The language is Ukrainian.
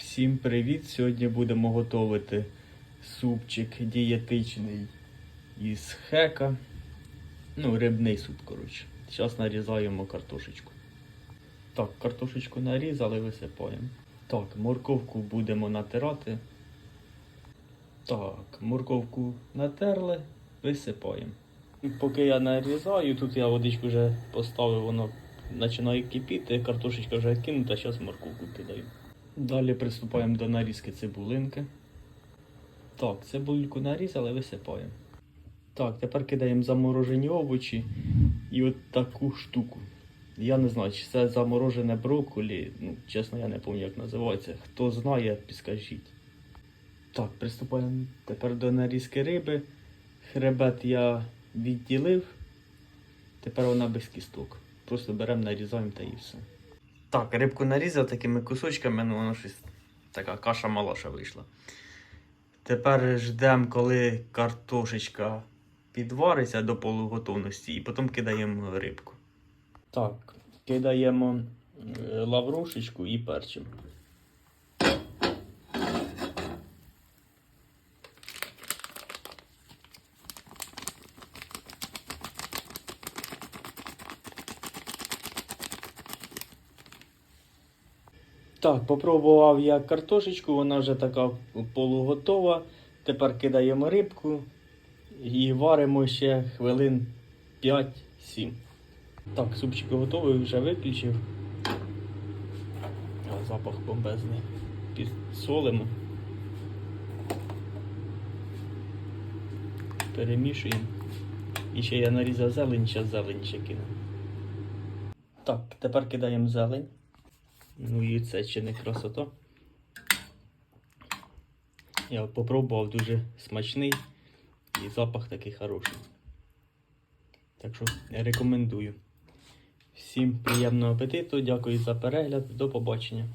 Всім привіт! Сьогодні будемо готувати супчик дієтичний із хека. Ну, рибний суп, коротше. Зараз нарізаємо картошечку. Так, картошечку нарізали, висипаємо. Так, морковку будемо натирати. Так, морковку натерли, висипаємо. Поки я нарізаю, тут я водичку вже поставив, воно починає кипіти, картошечка вже кинута, зараз морковку кидаю. Далі приступаємо до нарізки цибулинки. Так, цибульку нарізали, висипаємо. Так, тепер кидаємо заморожені овочі і от таку штуку. Я не знаю, чи це заморожене брокколі. Ну, чесно, я не пам'ятаю, як називається. Хто знає, підскажіть. Так, приступаємо тепер до нарізки риби. Хребет я відділив. Тепер вона без кісток. Просто беремо, нарізаємо та і все. Так, рибку нарізав такими кусочками, ну воно щось така каша малаша вийшла. Тепер ждемо, коли картошечка підвариться до полуготовності, і потім кидаємо рибку. Так, кидаємо е, лаврушечку і перчим. Так, попробував я картошечку, вона вже така полуготова. Тепер кидаємо рибку і варимо ще хвилин 5-7. Так, супчик готовий, вже виключив. Запах бомбезний. Підсолимо. Перемішуємо. І ще я нарізав зелень, зараз зелень ще кину. Так, тепер кидаємо зелень. Ну і це ще не красота. Я попробував дуже смачний і запах такий хороший. Так що рекомендую. Всім приємного апетиту, дякую за перегляд, до побачення.